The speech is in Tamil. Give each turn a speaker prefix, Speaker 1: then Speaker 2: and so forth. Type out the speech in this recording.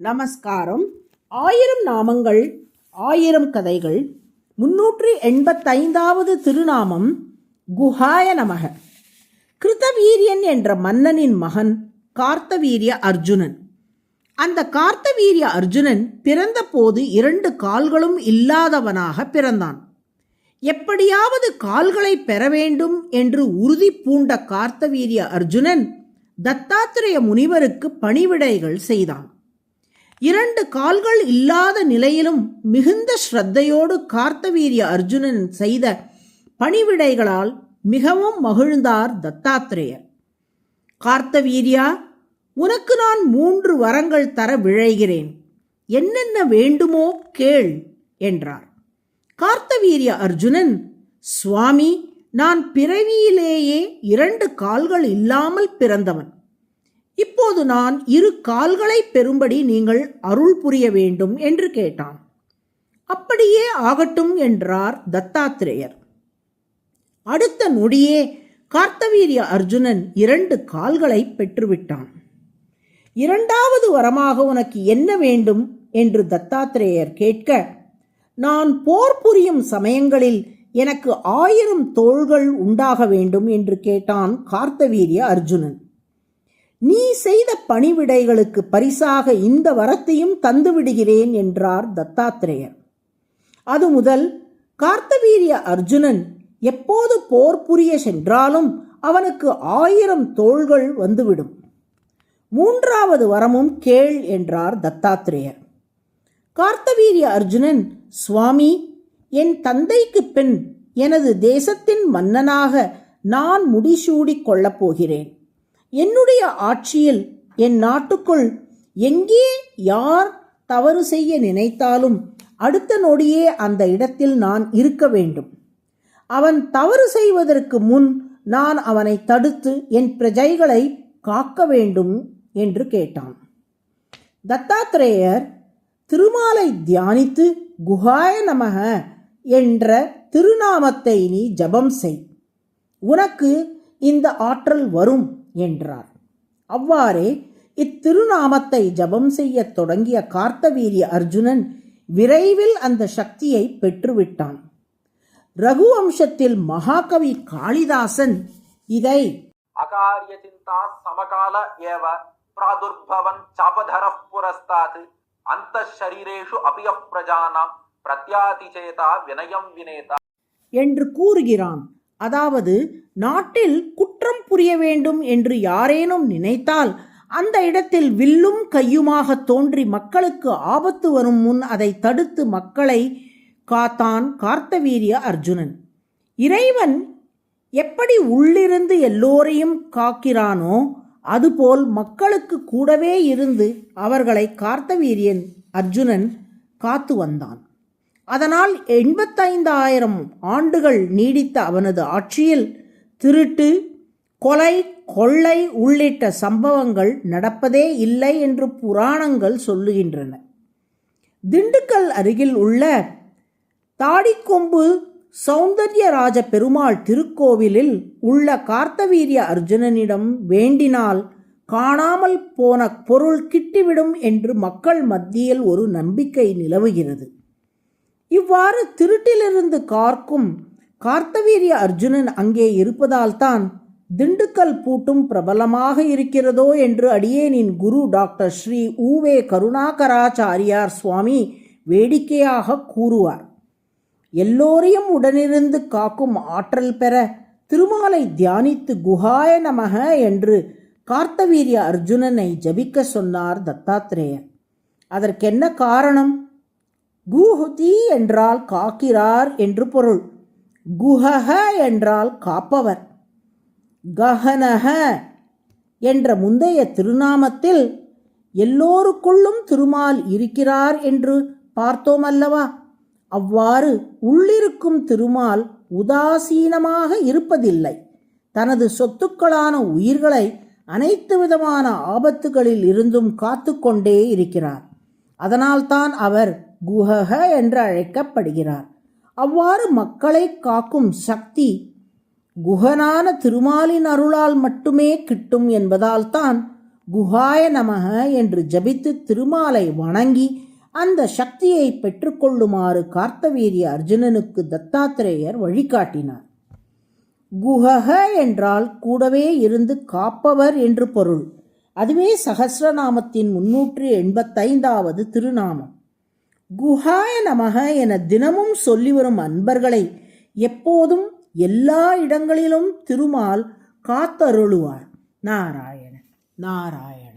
Speaker 1: நமஸ்காரம். ஆயிரம் நாமங்கள் ஆயிரம் கதைகள் முன்னூற்றி எண்பத்தைந்தாவது திருநாமம் குஹாய நமக. கிருதவீரியன் என்ற மன்னனின் மகன் கார்த்தவீரிய அர்ஜுனன். அந்த கார்த்தவீரிய அர்ஜுனன் பிறந்தபோது இரண்டு கால்களும் இல்லாதவனாக பிறந்தான். எப்படியாவது கால்களை பெற வேண்டும் என்று உறுதி பூண்ட கார்த்தவீரிய அர்ஜுனன் தத்தாத்திரேய முனிவருக்கு பணிவிடைகள் செய்தான். இரண்டு கால்கள் இல்லாத நிலையிலும் மிகுந்த ஸ்ரத்தையோடு கார்த்தவீரிய அர்ஜுனன் செய்த பணிவிடைகளால் மிகவும் மகிழ்ந்தார் தத்தாத்திரேயர் கார்த்தவீரியா உனக்கு நான் மூன்று வரங்கள் தர விழைகிறேன். என்னென்ன வேண்டுமோ கேள் என்றார். கார்த்தவீரிய அர்ஜுனன் சுவாமி நான் பிறவியிலேயே இரண்டு கால்கள் இல்லாமல் பிறந்தவன். இப்போது நான் இரு கால்களை பெறும்படி நீங்கள் அருள் புரிய வேண்டும் என்று கேட்டான். அப்படியே ஆகட்டும் என்றார் தத்தாத்திரேயர். அடுத்த நொடியே கார்த்தவீரிய அர்ஜுனன் இரண்டு கால்களை பெற்றுவிட்டான். இரண்டாவது வரமாக உனக்கு என்ன வேண்டும் என்று தத்தாத்திரேயர் கேட்க நான் போர் புரியும் சமயங்களில் எனக்கு ஆயிரம் தோள்கள் உண்டாக வேண்டும் என்று கேட்டான் கார்த்தவீரிய அர்ஜுனன். நீ செய்த பணிவிடைகளுக்கு பரிசாக இந்த வரத்தையும் தந்து விடுகிறேன் என்றார் தத்தாத்திரேயர். அது முதல் கார்த்தவீரிய அர்ஜுனன் எப்போது போர் புரிய சென்றாலும் அவனுக்கு ஆயிரம் தோள்கள் வந்துவிடும். மூன்றாவது வரமும் கேள் என்றார் தத்தாத்திரேயர். கார்த்தவீரிய அர்ஜுனன் சுவாமி என் தந்தைக்கு பின் எனது தேசத்தின் மன்னனாக நான் முடிசூடிக் கொள்ளப் போகிறேன். என்னுடைய ஆட்சியில் என் நாட்டுக்குள் எங்கே யார் தவறு செய்ய நினைத்தாலும் அடுத்த நொடியே அந்த இடத்தில் நான் இருக்க வேண்டும். அவன் தவறு செய்வதற்கு முன் நான் அவனை தடுத்து என் பிரஜைகளை காக்க வேண்டும் என்று கேட்டான். தத்தாத்திரேயர் திருமாலை தியானித்து குஹாய நமக என்ற திருநாமத்தை நீ ஜபம் செய். உனக்கு இந்த ஆற்றல் வரும். என்றார். அவ்வாறே இத்திருநாமத்தை ஜபம் செய்ய தொடங்கிய கார்த்தவீரிய அர்ஜுனன் விரைவில் அந்த சக்தியை பெற்றுவிட்டான். ரகுவம்சத்தில் மகாகவி காளிதாசன் இதை
Speaker 2: அகாரிய சிந்தா சமகால ஏவ பிராதுர்பவன் சபதர புரஸ்தாத் அந்த ஷரீரேஷு அபிய பிரஜானாம் பிரத்யாதிச்சேதா வினயம் வினேதா.
Speaker 1: என்று கூறுகிறான். அதாவது நாட்டில் குட் குற்றம் புரிய வேண்டும் என்று யாரேனும் நினைத்தால் அந்த இடத்தில் வில்லும் கையுமாக தோன்றி மக்களுக்கு ஆபத்து வரும் முன் அதை தடுத்து மக்களை காத்தான் கார்த்தவீரிய அர்ஜுனன். இறைவன் எப்படி உள்ளிருந்து எல்லோரையும் காக்கிறானோ அதுபோல் மக்களுக்கு கூடவே இருந்து அவர்களை கார்த்தவீரியன் அர்ஜுனன் காத்து வந்தான். அதனால் எண்பத்தைந்தாயிரம் ஆண்டுகள் நீடித்த அவனது ஆட்சியில் திருட்டு கொலை கொள்ளை உள்ளிட்ட சம்பவங்கள் நடப்பதே இல்லை என்று புராணங்கள் சொல்லுகின்றன. திண்டுக்கல் அருகில் உள்ள தாடிக்கொம்பு சௌந்தர்யராஜ பெருமாள் திருக்கோவிலில் உள்ள கார்த்தவீரிய அர்ஜுனனிடம் வேண்டினால் காணாமல் போன பொருள் கிட்டிவிடும் என்று மக்கள் மத்தியில் ஒரு நம்பிக்கை நிலவுகிறது. இவ்வாறு திருட்டிலிருந்து கார்க்கும் கார்த்தவீரிய அர்ஜுனன் அங்கே இருப்பதால்தான் திண்டுக்கல் பூட்டும் பிரபலமாக இருக்கிறதோ என்று அடியேனின் குரு டாக்டர் ஸ்ரீ ஊவே கருணாகராச்சாரியார் சுவாமி வேடிக்கையாக கூறுவார். எல்லோரையும் உடனிருந்து காக்கும் ஆற்றல் பெற திருமாலை தியானித்து குஹாய நமக என்று கார்த்தவீரிய அர்ஜுனனை ஜபிக்க சொன்னார் தத்தாத்திரேயர் அதற்கென்ன காரணம்? குஹுதி என்றால் காக்கிறார் என்று பொருள். குஹக என்றால் காப்பவர். கஹனக என்ற முந்தைய திருநாமத்தில் எல்லோருக்குள்ளும் திருமால் இருக்கிறார் என்று பார்த்தோம் அல்லவா அவ்வாறு உள்ளிருக்கும் திருமால் உதாசீனமாக இருப்பதில்லை. தனது சொத்துக்களான உயிர்களை அனைத்து விதமான ஆபத்துகளில் இருந்தும் காத்து கொண்டே இருக்கிறார். அதனால்தான் அவர் குஹக என்று அழைக்கப்படுகிறார். அவ்வாறு மக்களை காக்கும் சக்தி குஹனான திருமாலின் அருளால் மட்டுமே கிட்டும் என்பதால்தான் குஹாய நமக என்று ஜபித்து திருமாலை வணங்கி அந்த சக்தியை பெற்றுக்கொள்ளுமாறு கார்த்தவீரிய அர்ஜுனனுக்கு தத்தாத்திரேயர் வழிகாட்டினார். குஹக என்றால் கூடவே இருந்து காப்பவர் என்று பொருள். அதுவே சகசிரநாமத்தின் முன்னூற்று எண்பத்தைந்தாவது திருநாமம். குஹாய நமக என தினமும் சொல்லி வரும் அன்பர்களை எப்போதும் எல்லா இடங்களிலும் திருமால் காத்தருளுவார். நாராயணன் நாராயணன்.